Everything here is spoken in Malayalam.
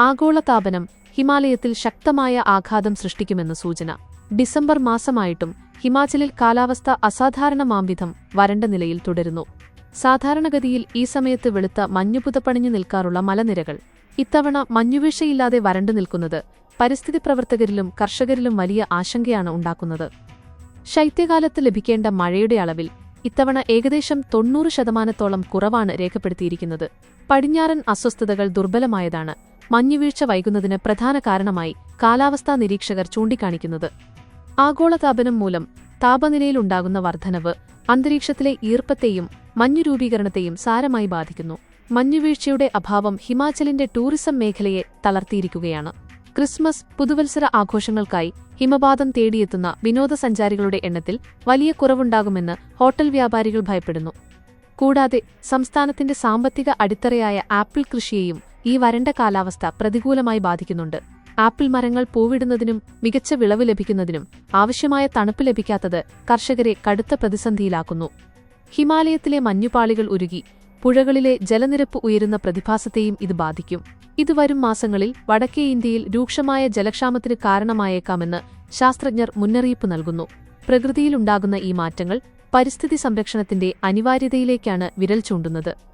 ആഗോളതാപനം ഹിമാലയത്തിൽ ശക്തമായ ആഘാതം സൃഷ്ടിക്കുമെന്ന് സൂചന. ഡിസംബർ മാസമായിട്ടും ഹിമാചലിൽ കാലാവസ്ഥ അസാധാരണമാംവിധം വരണ്ട നിലയിൽ തുടരുന്നു. സാധാരണഗതിയിൽ ഈ സമയത്ത് വെളുത്ത മഞ്ഞുപുതപ്പണിഞ്ഞു നിൽക്കാറുള്ള മലനിരകൾ. ഇത്തവണ മഞ്ഞുവീഴ്ചയില്ലാതെ വരണ്ടു നിൽക്കുന്നത് പരിസ്ഥിതി പ്രവർത്തകരിലും കർഷകരിലും വലിയ ആശങ്കയാണ് ഉണ്ടാക്കുന്നത്. ശൈത്യകാലത്ത് ലഭിക്കേണ്ട മഴയുടെ അളവിൽ ഇത്തവണ ഏകദേശം തൊണ്ണൂറ് ശതമാനത്തോളം കുറവാണ് രേഖപ്പെടുത്തിയിരിക്കുന്നത്. പടിഞ്ഞാറൻ അസ്വസ്ഥതകൾ ദുർബലമായതാണ്. മഞ്ഞുവീഴ്ച വൈകുന്നതിന് പ്രധാന കാരണമായി കാലാവസ്ഥാ നിരീക്ഷകർ ചൂണ്ടിക്കാണിക്കുന്നത്. ആഗോളതാപനം മൂലം താപനിലയിലുണ്ടാകുന്ന വർധനവ് അന്തരീക്ഷത്തിലെ ഈർപ്പത്തെയും മഞ്ഞുരൂപീകരണത്തെയും സാരമായി ബാധിക്കുന്നു. മഞ്ഞുവീഴ്ചയുടെ അഭാവം ഹിമാചലിന്റെ ടൂറിസം മേഖലയെ തളർത്തിയിരിക്കുകയാണ്. ക്രിസ്മസ് പുതുവത്സര ആഘോഷങ്ങൾക്കായി ഹിമപാതം തേടിയെത്തുന്ന വിനോദസഞ്ചാരികളുടെ എണ്ണത്തിൽ വലിയ കുറവുണ്ടാകുമെന്ന് ഹോട്ടൽ വ്യാപാരികൾ ഭയപ്പെടുന്നു. കൂടാതെ സംസ്ഥാനത്തിന്റെ സാമ്പത്തിക അടിത്തറയായ ആപ്പിൾ കൃഷിയെയും ഈ വരണ്ട കാലാവസ്ഥ പ്രതികൂലമായി ബാധിക്കുന്നുണ്ട്. ആപ്പിൾ മരങ്ങൾ പൂവിടുന്നതിനും മികച്ച വിളവ് ലഭിക്കുന്നതിനും ആവശ്യമായ തണുപ്പ് ലഭിക്കാത്തത് കർഷകരെ കടുത്ത പ്രതിസന്ധിയിലാക്കുന്നു. ഹിമാലയത്തിലെ മഞ്ഞുപാളികൾ ഉരുകി പുഴകളിലെ ജലനിരപ്പ് ഉയരുന്ന പ്രതിഭാസത്തെയും ഇത് ബാധിക്കും. ഇതുവരും മാസങ്ങളിൽ വടക്കേ ഇന്ത്യയിൽ രൂക്ഷമായ ജലക്ഷാമത്തിന് കാരണമായേക്കാമെന്ന് ശാസ്ത്രജ്ഞർ മുന്നറിയിപ്പ് നൽകുന്നു. പ്രകൃതിയിലുണ്ടാകുന്ന ഈ മാറ്റങ്ങൾ പരിസ്ഥിതി സംരക്ഷണത്തിന്റെ അനിവാര്യതയിലേക്കാണ് വിരൽ ചൂണ്ടുന്നത്.